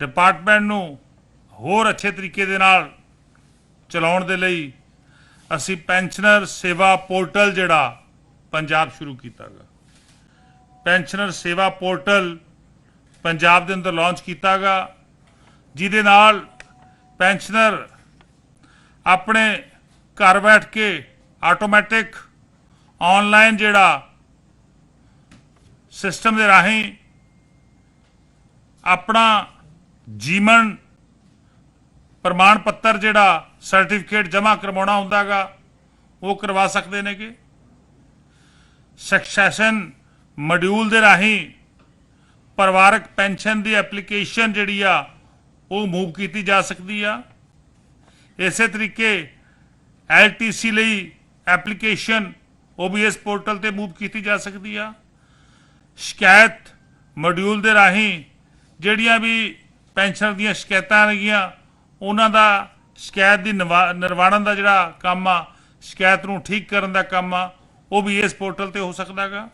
Department ਨੂੰ ਹੋਰ ਅੱਛੇ ਤਰੀਕੇ ਦੇ ਨਾਲ ਚਲਾਉਣ ਦੇ ਲਈ ਅਸੀਂ ਪੈਨਸ਼ਨਰ ਸੇਵਾ ਪੋਰਟਲ ਜਿਹੜਾ ਪੰਜਾਬ ਸ਼ੁਰੂ ਕੀਤਾਗਾ ਪੈਨਸ਼ਨਰ ਸੇਵਾ ਪੋਰਟਲ ਪੰਜਾਬ ਦੇ ਅੰਦਰ ਲਾਂਚ ਕੀਤਾਗਾ ਜਿਹਦੇ ਨਾਲ ਪੈਨਸ਼ਨਰ ਆਪਣੇ ਘਰ ਬੈਠ ਕੇ ਆਟੋਮੈਟਿਕ ਆਨਲਾਈਨ ਜਿਹੜਾ ਸਿਸਟਮ ਦੇ ਰਾਹੀਂ ਆਪਣਾ ਜੀਵਨ ਪ੍ਰਮਾਣ ਪੱਤਰ ਜਿਹੜਾ ਸਰਟੀਫਿਕੇਟ ਜਮ੍ਹਾਂ ਕਰਵਾਉਣਾ ਹੁੰਦਾਗਾ ਉਹ ਕਰਵਾ ਸਕਦੇ ਨੇਗੇ। ਸਕਸੈਸ਼ਨ ਮੋਡਿਊਲ ਦੇ ਰਾਹੀਂ ਪਰਿਵਾਰਕ ਪੈਨਸ਼ਨ ਦੀ ਐਪਲੀਕੇਸ਼ਨ ਜਿਹੜੀ ਆ, ਉਹ ਮੂਵ ਕੀਤੀ ਜਾ ਸਕਦੀ ਆ। ਇਸੇ ਤਰੀਕੇ ਐਲਟੀਸੀ ਲਈ ਐਪਲੀਕੇਸ਼ਨ ਓਬੀਐਸ ਪੋਰਟਲ ਤੇ ਮੂਵ ਕੀਤੀ ਜਾ ਸਕਦੀ ਆ। ਸ਼ਿਕਾਇਤ ਮੋਡਿਊਲ ਦੇ ਰਾਹੀਂ ਜਿਹੜੀਆਂ ਵੀ ਪੈਨਸ਼ਨ ਦੀਆਂ ਸ਼ਿਕਾਇਤਾਂ ਹੈਗੀਆਂ ਉਹਨਾਂ ਦਾ ਸ਼ਿਕਾਇਤ ਦੀ ਨਿਵਾ- ਨਿਰਵਾਣਨ ਦਾ ਜਿਹੜਾ ਕੰਮ ਆ, ਸ਼ਿਕਾਇਤ ਨੂੰ ਠੀਕ ਕਰਨ ਦਾ ਕੰਮ ਆ, ਉਹ ਵੀ ਇਸ ਪੋਰਟਲ ਤੇ ਹੋ ਸਕਦਾਗਾ